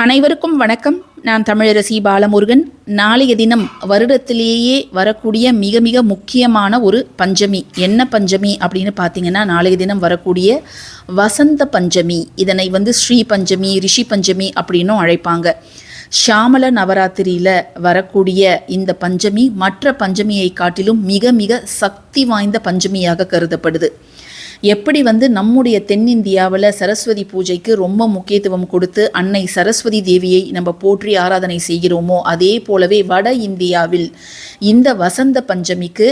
அனைவருக்கும் வணக்கம். நான் தமிழரசி பாலமுருகன். நாளைய தினம் வருடத்திலேயே வரக்கூடிய மிக மிக முக்கியமான ஒரு பஞ்சமி. என்ன பஞ்சமி அப்படின்னு பார்த்தீங்கன்னா நாளைய தினம் வரக்கூடிய வசந்த பஞ்சமி. இதனை வந்து ஸ்ரீ பஞ்சமி ரிஷி பஞ்சமி அப்படின்னும் அழைப்பாங்க. ஷாமல நவராத்திரியில் வரக்கூடிய இந்த பஞ்சமி மற்ற பஞ்சமியை காட்டிலும் மிக மிக சக்தி வாய்ந்த பஞ்சமியாக கருதப்படுது. எப்படி வந்து நம்முடைய தென்னிந்தியாவில் சரஸ்வதி பூஜைக்கு ரொம்ப முக்கியத்துவம் கொடுத்து அன்னை சரஸ்வதி தேவியை நம்ம போற்றி ஆராதனை செய்கிறோமோ அதே போலவே வட இந்தியாவில் இந்த வசந்த பஞ்சமிக்கு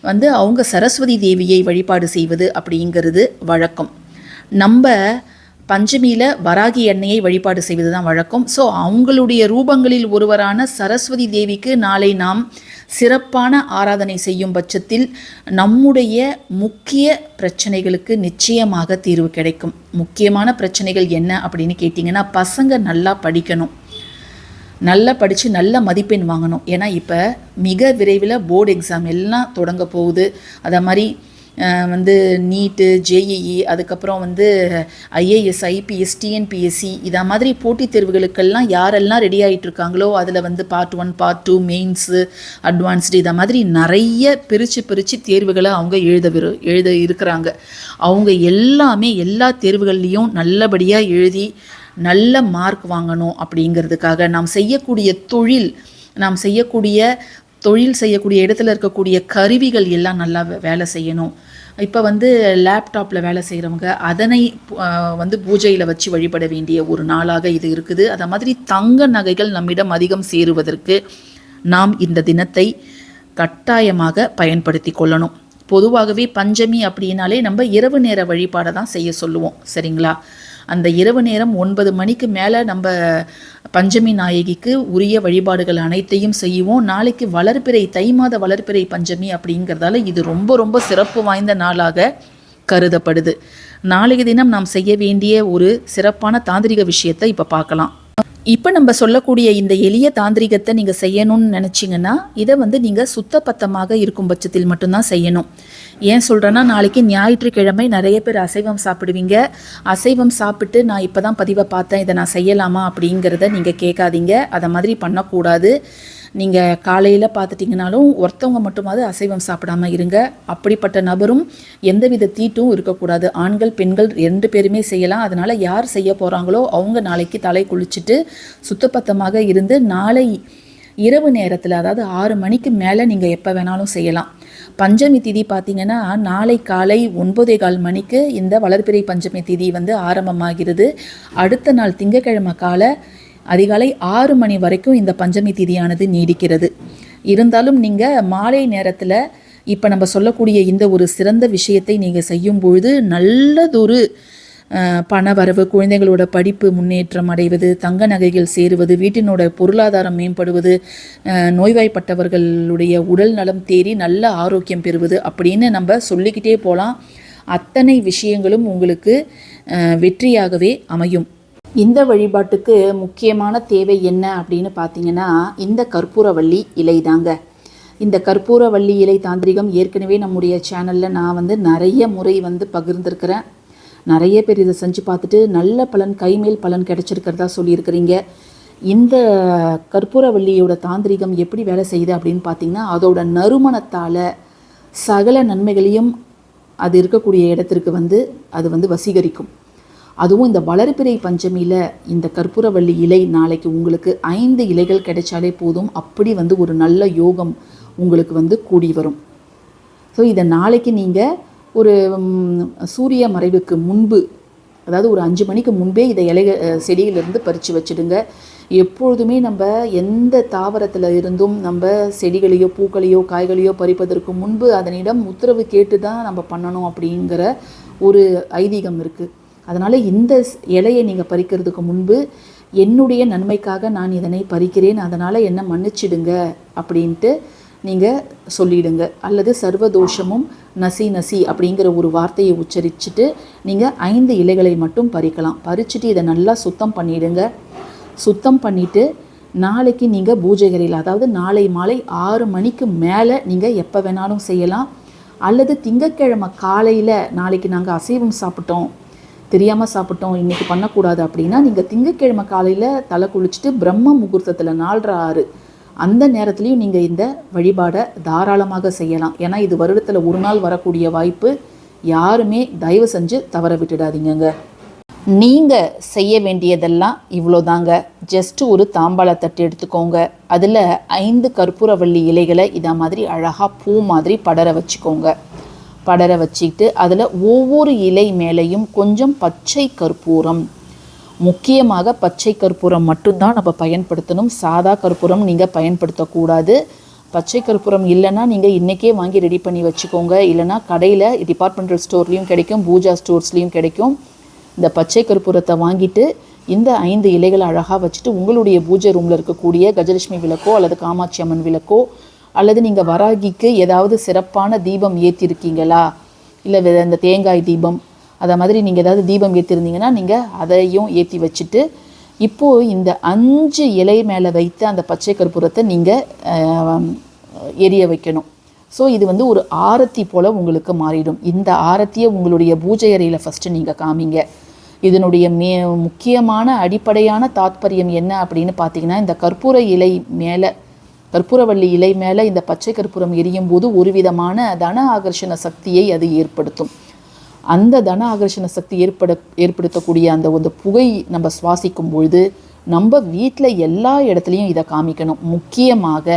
வந்து அவங்க சரஸ்வதி தேவியை வழிபாடு செய்வது அப்படிங்கிறது வழக்கம். நம்ம பஞ்சமியில் வராகி எண்ணெயை வழிபாடு செய்வது தான் வழக்கம். ஸோ அவங்களுடைய ரூபங்களில் ஒருவரான சரஸ்வதி தேவிக்கு நாளை நாம் சிறப்பான ஆராதனை செய்யும் பட்சத்தில் நம்முடைய முக்கிய பிரச்சனைகளுக்கு நிச்சயமாக தீர்வு கிடைக்கும். முக்கியமான பிரச்சனைகள் என்ன அப்படின்னு கேட்டிங்கன்னா பசங்க நல்லா படிக்கணும். நல்லா படித்து நல்ல மதிப்பெண் வாங்கணும். ஏன்னா இப்போ மிக விரைவில் போர்டு எக்ஸாம் எல்லாம் தொடங்க போகுது. அதை மாதிரி வந்து நீட்டு ஜேஇஇ அதுக்கப்புறம் வந்து ஐஏஎஸ் ஐபிஎஸ் டிஎன்பிஎஸ்சி இதை மாதிரி போட்டித் தேர்வுகளுக்கெல்லாம் யாரெல்லாம் ரெடி ஆகிட்டு இருக்காங்களோ அதில் வந்து part one part two mains advanced இதை மாதிரி நிறைய பிரித்து பிரித்து தேர்வுகளை அவங்க எழுத விரு எழுத இருக்கிறாங்க. அவங்க எல்லாமே எல்லா தேர்வுகள்லேயும் நல்லபடியாக எழுதி நல்ல மார்க் வாங்கணும் அப்படிங்கிறதுக்காக. நாம் செய்யக்கூடிய தொழில் நாம் செய்யக்கூடிய தொழில் செய்யக்கூடிய இடத்துல இருக்கக்கூடிய கருவிகள் எல்லாம் நல்லா வேலை செய்யணும். இப்போ வந்து லேப்டாப்பில் வேலை செய்கிறவங்க அதனை வந்து பூஜையில் வச்சு வழிபட வேண்டிய ஒரு நாளாக இது இருக்குது. அதை மாதிரி தங்க நகைகள் நம்மிடம் அதிகம் சேருவதற்கு நாம் இந்த தினத்தை கட்டாயமாக பயன்படுத்தி கொள்ளணும். பொதுவாகவே பஞ்சமி அப்படின்னாலே நம்ம இரவு நேர வழிபாடை தான் செய்ய சொல்லுவோம். சரிங்களா? அந்த இரவு நேரம் ஒன்பது மணிக்கு மேலே நம்ம பஞ்சமி நாயகிக்கு உரிய வழிபாடுகள் அனைத்தையும் செய்வோம். நாளைக்கு வளர்பிறை தை மாத வளர்பிறை பஞ்சமி அப்படிங்கிறதால இது ரொம்ப ரொம்ப சிறப்பு வாய்ந்த நாளாக கருதப்படுது. நாளைய தினம் நாம் செய்ய வேண்டிய ஒரு சிறப்பான தாந்திரிக விஷயத்தை இப்போ பார்க்கலாம். இப்போ நம்ம சொல்லக்கூடிய இந்த எளிய தாந்திரிகத்தை நீங்கள் செய்யணும்னு நினச்சிங்கன்னா இதை வந்து நீங்கள் சுத்தபத்தமாக இருக்கும் பட்சத்தில் மட்டும்தான் செய்யணும். ஏன் சொல்கிறேன்னா நாளைக்கு ஞாயிற்றுக்கிழமை நிறைய பேர் அசைவம் சாப்பிடுவீங்க. அசைவம் சாப்பிட்டு நான் இப்போ தான் பதிவை பார்த்தேன் இதை நான் செய்யலாமா அப்படிங்கிறத நீங்கள் கேட்காதீங்க. அதை மாதிரி பண்ணக்கூடாது. நீங்கள் காலையில் பார்த்துட்டிங்கனாலும் ஒருத்தவங்க மட்டுமாவது அசைவம் சாப்பிடாம இருங்க. அப்படிப்பட்ட நபரும் எந்தவித தீட்டும் இருக்கக்கூடாது. ஆண்கள் பெண்கள் ரெண்டு பேருமே செய்யலாம். அதனால் யார் செய்ய போகிறாங்களோ அவங்க நாளைக்கு தலை குளிச்சுட்டு சுத்தப்பத்தமாக இருந்து நாளை இரவு நேரத்தில் அதாவது ஆறு மணிக்கு மேலே நீங்கள் எப்போ வேணாலும் செய்யலாம். பஞ்சமி திதி பார்த்திங்கன்னா நாளை காலை ஒன்பதே கால் மணிக்கு இந்த வளர்பிறை பஞ்சமி திதி வந்து ஆரம்பமாகிறது. அடுத்த நாள் திங்கட்கிழமை காலை அதிகாலை ஆறு மணி வரைக்கும் இந்த பஞ்சமி திதியானது நீடிக்கிறது. இருந்தாலும் நீங்கள் மாலை நேரத்தில் இப்போ நம்ம சொல்லக்கூடிய இந்த ஒரு சிறந்த விஷயத்தை நீங்கள் செய்யும் பொழுது நல்லதொரு பண பணவரவு குழந்தைகளோட படிப்பு முன்னேற்றம் அடைவது தங்க நகைகள் சேருவது வீட்டினோட பொருளாதாரம் மேம்படுவது நோய்வாய்ப்பட்டவர்களுடைய உடல் நலம் தேறி நல்ல ஆரோக்கியம் பெறுவது அப்படின்னு நம்ம சொல்லிக்கிட்டே போகலாம் அத்தனை விஷயங்களும் உங்களுக்கு வெற்றியாகவே அமையும். இந்த வழிபாட்டுக்கு முக்கியமான தேவை என்ன அப்படின்னு பார்த்தீங்கன்னா இந்த கற்பூரவள்ளி இலை தாங்க. இந்த கற்பூரவள்ளி இலை தாந்திரிகம் ஏற்கனவே நம்முடைய சேனலில் நான் வந்து நிறைய முறை வந்து பகிர்ந்திருக்கிறேன். நிறைய பேர் இதை செஞ்சு பார்த்துட்டு நல்ல பலன் கைமேல் பலன் கிடச்சிருக்கிறதா சொல்லியிருக்கிறீங்க. இந்த கற்பூரவள்ளியோட தாந்திரிகம் எப்படி வேலை செய்யுது அப்படின்னு பார்த்தீங்கன்னா அதோட நறுமணத்தால் சகல நன்மைகளையும் அது இருக்கக்கூடிய இடத்திற்கு வந்து அது வந்து வசீகரிக்கும். அதுவும் இந்த வளர்பிறை பஞ்சமியில் இந்த கற்பூரவள்ளி இலை நாளைக்கு உங்களுக்கு ஐந்து இலைகள் கிடைச்சாலே போதும். அப்படி வந்து ஒரு நல்ல யோகம் உங்களுக்கு வந்து கூடி வரும். ஸோ இதை நாளைக்கு நீங்கள் ஒரு சூரிய மறைவுக்கு முன்பு அதாவது ஒரு அஞ்சு மணிக்கு முன்பே இதை இலைக செடியிலிருந்து பறித்து வச்சிடுங்க. எப்பொழுதுமே நம்ம எந்த தாவரத்தில் இருந்தும் நம்ம செடிகளையோ பூக்களையோ காய்களையோ பறிப்பதற்கு முன்பு அதனிடம் உத்தரவு கேட்டு தான் நம்ம பண்ணணும் அப்படிங்கிற ஒரு ஐதீகம் இருக்குது அதனால் இந்த ஸ்- இலையை நீங்கள் பறிக்கிறதுக்கு முன்பு என்னுடைய நன்மைக்காக நான் இதனை பறிக்கிறேன். அதனால் என்னை மன்னிச்சிடுங்க அப்படின்ட்டு நீங்கள் சொல்லிடுங்க. அல்லது சர்வதோஷமும் நசி நசி அப்படிங்கிற ஒரு வார்த்தையை உச்சரிச்சுட்டு நீங்கள் ஐந்து இலைகளை மட்டும் பறிக்கலாம். பறிச்சுட்டு இதை நல்லா சுத்தம் பண்ணிடுங்க. சுத்தம் பண்ணிவிட்டு நாளைக்கு நீங்கள் பூஜைகளில் அதாவது நாளை மாலை ஆறு மணிக்கு மேலே நீங்கள் எப்போ வேணாலும் செய்யலாம். அல்லது திங்கக்கிழமை காலையில் நாளைக்கு நாங்கள் அசைவம் சாப்பிட்டோம். தெரியாமல் சாப்பிட்டோம் இன்றைக்கி பண்ணக்கூடாது அப்படின்னா நீங்கள் திங்கக்கிழமை காலையில் தலை குளிச்சுட்டு பிரம்ம முகூர்த்தத்தில் நாலரை ஆறு அந்த நேரத்துலையும் நீங்கள் இந்த வழிபாடை தாராளமாக செய்யலாம். ஏன்னா இது வருடத்தில் ஒரு நாள் வரக்கூடிய வாய்ப்பு யாருமே தயவு செஞ்சு தவற விட்டுடாதீங்கங்க. நீங்கள் செய்ய வேண்டியதெல்லாம் இவ்வளோதாங்க. ஜஸ்ட் ஒரு தாம்பாள தட்டு எடுத்துக்கோங்க. அதில் ஐந்து கற்பூரவள்ளி இலைகளை இதை மாதிரி அழகாக பூ மாதிரி படர வச்சுக்கோங்க. படர வச்சுக்கிட்டு அதில் ஒவ்வொரு இலை மேலேயும் கொஞ்சம் பச்சை கற்பூரம். முக்கியமாக பச்சை கற்பூரம் மட்டும்தான் நம்ம பயன்படுத்தணும். சாதா கற்பூரம் நீங்கள் பயன்படுத்தக்கூடாது. பச்சை கற்பூரம் இல்லைன்னா நீங்கள் இன்றைக்கே வாங்கி ரெடி பண்ணி வச்சுக்கோங்க. இல்லைன்னா கடையில் டிபார்ட்மெண்டல் ஸ்டோர்லேயும் கிடைக்கும் பூஜா ஸ்டோர்ஸ்லேயும் கிடைக்கும். இந்த பச்சை கற்பூரத்தை வாங்கிட்டு இந்த ஐந்து இலைகளை அழகாக வச்சுட்டு உங்களுடைய பூஜை ரூமில் இருக்கக்கூடிய கஜலட்சுமி விளக்கோ அல்லது காமாட்சி அம்மன் விளக்கோ அல்லது நீங்கள் வராகிக்கு ஏதாவது சிறப்பான தீபம் ஏற்றிருக்கீங்களா இல்லை வே- இந்த தேங்காய் தீபம் அதை மாதிரி நீங்கள் ஏதாவது தீபம் ஏற்றிருந்தீங்கன்னா நீங்கள் அதையும் ஏற்றி வச்சுட்டு இப்போது இந்த அஞ்சு இலை மேலே வைத்த அந்த பச்சை கற்பூரத்தை நீங்கள் எரிய வைக்கணும். ஸோ இது வந்து ஒரு ஆரத்தி போல் உங்களுக்கு மாறிடும். இந்த ஆரத்தியை உங்களுடைய பூஜை அறையில் ஃபஸ்ட்டு நீங்கள் காமிங்க. இதனுடைய மே முக்கியமான அடிப்படையான தாத்பரியம் என்ன அப்படின்னு பார்த்தீங்கன்னா இந்த கற்பூர இலை மேலே கற்பூரவள்ளி இலை மேலே இந்த பச்சை கற்பூரம் எரியும் போது ஒரு விதமான தன ஆகர்ஷண சக்தியை அது ஏற்படுத்தும். அந்த தன ஆகர்ஷண சக்தி ஏற்பட ஏற்படுத்தக்கூடிய அந்த ஒரு புகை நம்ம சுவாசிக்கும் பொழுது நம்ம வீட்டில் எல்லா இடத்துலையும் இதை காமிக்கணும். முக்கியமாக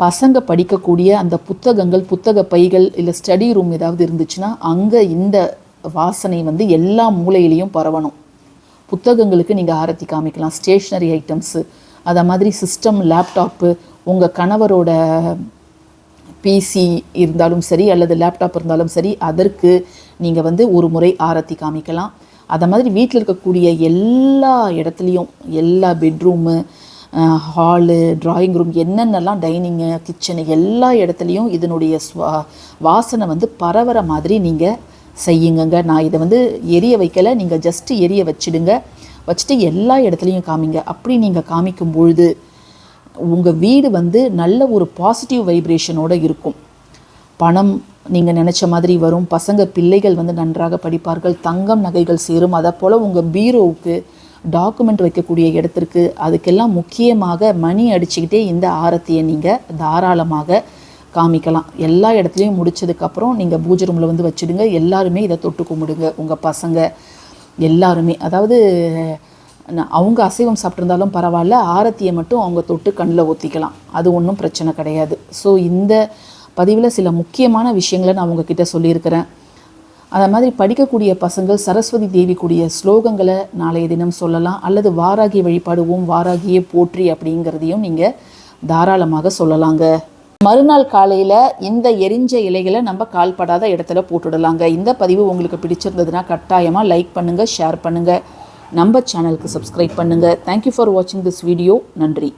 பசங்க படிக்கக்கூடிய அந்த புத்தகங்கள் புத்தக பைகள் இல்லை ஸ்டடி ரூம் ஏதாவது இருந்துச்சுன்னா அங்கே இந்த வாசனை வந்து எல்லா மூலையிலையும் பரவணும். புத்தகங்களுக்கு நீங்கள் ஆரத்தி காமிக்கலாம். ஸ்டேஷ்னரி ஐட்டம்ஸு அதை மாதிரி சிஸ்டம் லேப்டாப்பு உங்கள் கணவரோட பிசி இருந்தாலும் சரி அல்லது லேப்டாப் இருந்தாலும் சரி அதற்கு நீங்கள் வந்து ஒரு முறை ஆரத்தி காமிக்கலாம். அதை மாதிரி வீட்டில் இருக்கக்கூடிய எல்லா இடத்துலையும் எல்லா பெட்ரூமு ஹாலு டிராயிங் ரூம் என்னென்னலாம் டைனிங்கு கிச்சனு எல்லா இடத்துலையும் இதனுடைய ஸ்வா வாசனை வந்து பரவற மாதிரி நீங்கள் செய்யுங்கங்க. நான் இதை வந்து எரிய வைக்கலை. நீங்கள் ஜஸ்ட்டு எரிய வச்சிடுங்க. வச்சுட்டு எல்லா இடத்துலையும் காமிங்க. அப்படி நீங்கள் காமிக்கும் பொழுது உங்கள் வீடு வந்து நல்ல ஒரு பாசிட்டிவ் வைப்ரேஷனோடு இருக்கும். பணம் நீங்கள் நினச்ச மாதிரி வரும். பசங்க பிள்ளைகள் வந்து நன்றாக படிப்பார்கள். தங்கம் நகைகள் சேரும். அதை போல் உங்கள் பீரோவுக்கு டாக்குமெண்ட் வைக்கக்கூடிய இடத்திற்கு அதுக்கெல்லாம் முக்கியமாக மணி அடிச்சுக்கிட்டே இந்த ஆரத்தியை நீங்கள் தாராளமாக காமிக்கலாம். எல்லா இடத்துலையும் முடிச்சதுக்கப்புறம் நீங்கள் பூஜை ரூமில் வந்து வச்சுடுங்க. எல்லாருமே இதை தொட்டு கும்பிடுங்க. உங்கள் பசங்க எல்லாருமே அதாவது அவங்க அசைவம் சாப்பிட்ருந்தாலும் பரவாயில்ல ஆரத்தியை மட்டும் அவங்க தொட்டு கண்ணில் ஊற்றிக்கலாம் அது ஒன்றும் பிரச்சனை கிடையாது. ஸோ இந்த பதிவில் சில முக்கியமான விஷயங்களை நான் உங்ககிட்ட சொல்லியிருக்கிறேன். அதை மாதிரி படிக்கக்கூடிய பசங்கள் சரஸ்வதி தேவி கூடிய ஸ்லோகங்களை நாளைய தினம் சொல்லலாம் அல்லது வாராகி வழிபாடுவோம் வாராகியே போற்றி அப்படிங்கிறதையும் நீங்கள் தாராளமாக சொல்லலாங்க. மறுநாள் காலையில் இந்த எரிஞ்ச இலைகளை நம்ம கால்படாத இடத்துல போட்டுடலாங்க. இந்த பதிவு உங்களுக்கு பிடிச்சிருந்ததுன்னா கட்டாயமாக லைக் பண்ணுங்கள் ஷேர் பண்ணுங்கள் நம்ம சேனலுக்கு சப்ஸ்கிரைப் பண்ணுங்கள் தேங்க்யூ ஃபார் வாட்சிங் திஸ் வீடியோ நன்றி.